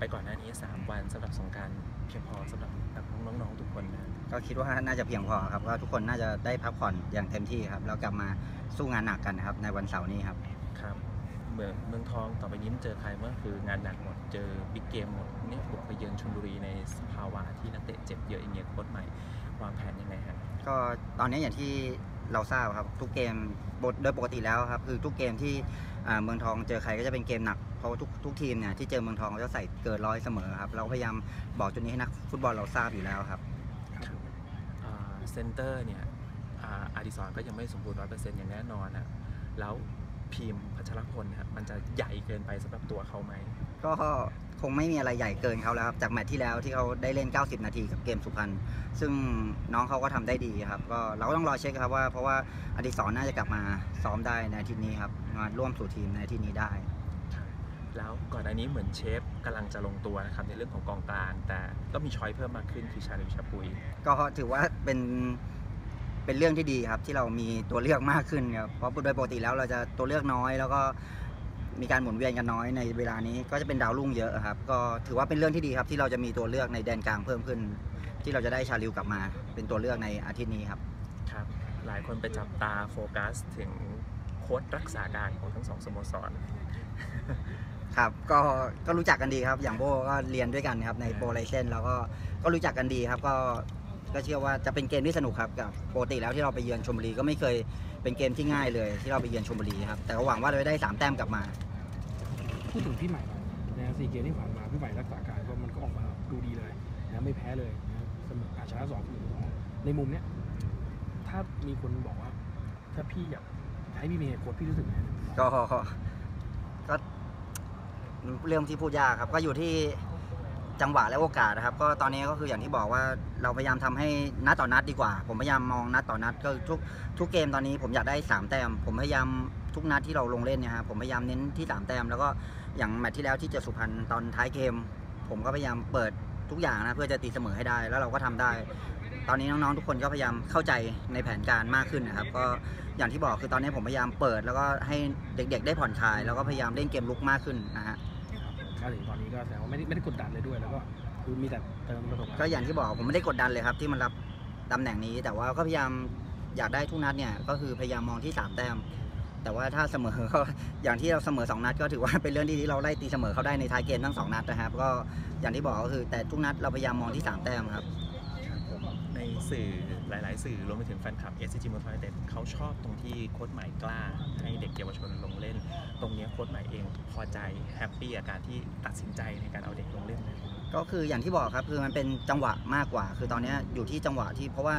ไปก่อนหน้านี้ 3 วันสำหรับสงกรารเพียงพอสำหรับน้องๆทุกคนนะก็คิดว่าน่าจะเพียงพอครับว่าทุกคนน่าจะได้พักผ่อนอย่างเต็มที่ครับแล้วกลับมาสู้งานหนักกันนะครับในวันเสาร์นี้ครับครับเมืองเมืองทองต่อไปนี้มันเจอใครเมื่อคืองานหนักหมดเจอบิ๊กเกมหมดเนี่ยบุกไปเยือนชลบุรีในสภาวะที่นักเตะเจ็บเยอะอย่างเงี้ยโค้ชใหม่วางแผนยังไงฮะก็ตอนนี้อย่างที่เราทราบครับทุกเกมบทโดยปกติแล้วครับคือทุกเกมที่อ่า เมืองทองเจอใครก็จะเป็นเกมหนักเพราะว่าทุกทุกทีมเนี่ยที่เจอเมืองทองเขาจะใส่เกินร้อยเสมอครับเราก็พยายามบอกจุดนี้ให้นักฟุตบอลเราทราบอยู่แล้วครับอ่าเซนเตอร์เนี่ยอ่าอาดิสรก็ยังไม่สมบูรณ์ร้อยเปอร์เซ็นต์อย่างแน่นอนนะแล้วพิมพ์พัชรพลนะครับมันจะใหญ่เกินไปสำหรับตัวเขาไหมก็ คงไม่มีอะไรใหญ่เกินเขาแล้วครับ จากแมตช์ที่แล้วที่เขาได้เล่น 90 นาทีกับเกมสุพรรณซึ่งน้องเขาก็ทำได้ดีครับก็เราก็ต้องรอเช็คครับว่าเพราะว่าอดิศรน่าจะกลับมาซ้อมได้ในอาทิตย์นี้ครับมาร่วมสู่ทีมในอาทิตย์นี้ได้ แล้วก่อนอันนี้เหมือนเชฟกำลังจะลงตัวนะครับในเรื่องของกองกลาง แต่ก็มีช้อยเพิ่มมากขึ้นคือชาลิวชาปุย ก็ถือว่าเป็นเป็นเรื่องที่ดีครับที่เรามีตัวเลือกมากขึ้นครับเพราะโดยปกติแล้วเราจะตัวเลือกน้อยแล้วก็ มีการหมุนเวียนกันน้อยในเวลานี้ก็จะเป็นดาวรุ่งเยอะครับ ก็ถือว่าเป็นเรื่องที่ดีครับที่เราจะมีตัวเลือกในแดนกลางเพิ่มขึ้น ที่เราจะได้ชาลิวกลับมา เป็นตัวเลือกในอาทิตย์นี้ครับครับ หลายคนไปจับตาโฟกัสถึงโค้ดรักษาการของทั้งสองสโมสร ครับก็ก็รู้จักกันดีครับ อย่างโบก็เรียนด้วยกันครับในโปรไลเซนแล้วก็ก็รู้จักกันดีครับก็ก็เชื่อว่าจะเป็นเกมที่สนุกครับกับปกติแล้วที่เราไปเยือนชลบุรีก็ไม่เคยเป็นเกมที่ง่ายเลยที่เราไปเยือนชลบุรีครับแต่ก็หวังว่าเราจะได้สามแต้มกลับมา พูดถึงพี่ใหม่หน่อยนะสี่เกมที่ผ่านมาพี่ใหม่รักษาการก็มันก็ออกมาดูดีเลยนะไม่แพ้เลยนะเสมออาชนะสองหนึ่งในมุมเนี้ยถ้ามีคนบอกว่า ถ้าพี่อยากให้พี่มีเหตุผลพี่รู้สึกไงก็ก็เรื่องที่พูดยากครับ ก็อยู่ที่ จังหวะและโอกาสนะครับ ก็ตอนนี้ก็คืออย่างที่บอกว่าเราพยายามทำให้นัดต่อนัดดีกว่า ผมพยายามมองนัดต่อนัดก็ทุกทุกเกมตอนนี้ผมอยากได้สามแต้ม ผมพยายามทุกนัดที่เราลงเล่นเนี่ยครับผมพยายามเน้นที่สามแต้ม แล้วก็อย่างแมตช์ที่แล้วที่เจอสุพรรณตอนท้ายเกม ผมก็พยายามเปิดทุกอย่างนะเพื่อจะตีเสมอให้ได้แล้วเราก็ทำได้ ตอนนี้น้องๆทุกคนก็พยายามเข้าใจในแผนการมากขึ้นนะครับ ก็อย่างที่บอกคือตอนนี้ผมพยายามเปิด แล้วก็ให้เด็กๆ ได้ผ่อนคลาย แล้วก็พยายามเล่นเกมลุกมากขึ้นนะฮะ ก็ถึงตอนนี้ก็แสดงว่าไม่ได้ไม่ได้กดดันเลยด้วย แล้วก็คือมีแต่เติมประสบการณ์ ก็อย่างที่บอกผมไม่ได้กดดันเลยครับ ที่มันรับตำแหน่งนี้ แต่ว่าก็พยายามอยากได้ทุกนัดเนี่ยก็คือพยายามมองที่สามแต้ม แต่ว่าถ้าเสมอก็ อย่างที่เราเสมอสองนัดก็ถือว่าเป็นเรื่องที่ที่เราไล่ตีเสมอเขาได้ในท้ายเกมทั้งสองนัดนะครับ ก็อย่างที่บอกก็คือแต่ทุกนัดเราพยายามมองที่สามแต้มครับ ในสื่อหลาย ๆ สื่อรวมไปถึงแฟนคลับ s c g m o t o r u n i t e d เขาชอบตรงที่โค้ชใหม่กล้า ให้เด็กเยาวชนลงเล่น ตรงนี้โค้ชใหม่เองพอใจแฮปปี้กับการที่ตัดสินใจในการเอาเด็กลงเล่นก็คืออย่างที่บอกครับคือมันเป็นจังหวะมากกว่า คือตอนนี้อยู่ที่จังหวะที่เพราะว่า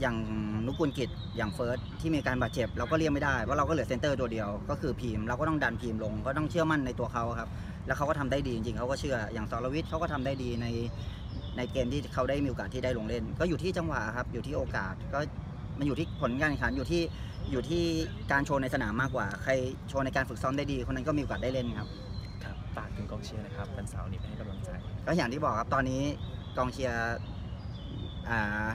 อย่างนุกุลกิจอย่างเฟิร์สที่มีการบาดเจ็บเราก็เรียกไม่ได้เพราเราก็เหลือเซนเตอร์ตัวเดียวก็คือพีมเราก็ต้องดันพีมลงก็ต้องเชื่อมั่นในตัวเขาครับแล้วเขาก็ทำได้ดีจริงๆเขาก็เชื่ออย่างสรวิทย์เขาก็ทำได้ดีใน ในเกมที่เขาได้มีโอกาสที่ได้ลงเล่น ก็อยู่ที่จังหวะครับอยู่ที่โอกาสก็มันอยู่ที่ผลการแข่งขันอยู่ที่อยู่ที่การโชว์ในสนามมากกว่า ใครโชว์ในการฝึกซ้อมได้ดี คนนั้นก็มีโอกาสได้เล่นครับครับฝากถึงกองเชียร์นะครับวันเสาร์นี้ไปให้กำลังใจก็อย่างที่บอกครับตอนนี้กองเชียร์อ่า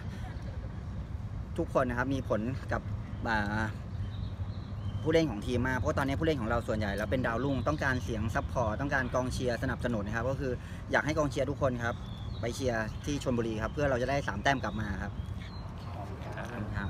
ทุกคนนะครับมีผลกับอ่าผู้เล่นของทีมมากเพราะตอนนี้ผู้เล่นของเราส่วนใหญ่แล้วเป็นดาวรุ่งต้องการเสียงซัพพอร์ตต้องการกองเชียร์สนับสนุนนะครับก็คืออยากให้กองเชียร์ทุกคนครับ ไปเชียร์ที่ชนบุรีครับ เพื่อเราจะได้ 3 แต้มกลับมาครับขอบคุณครับ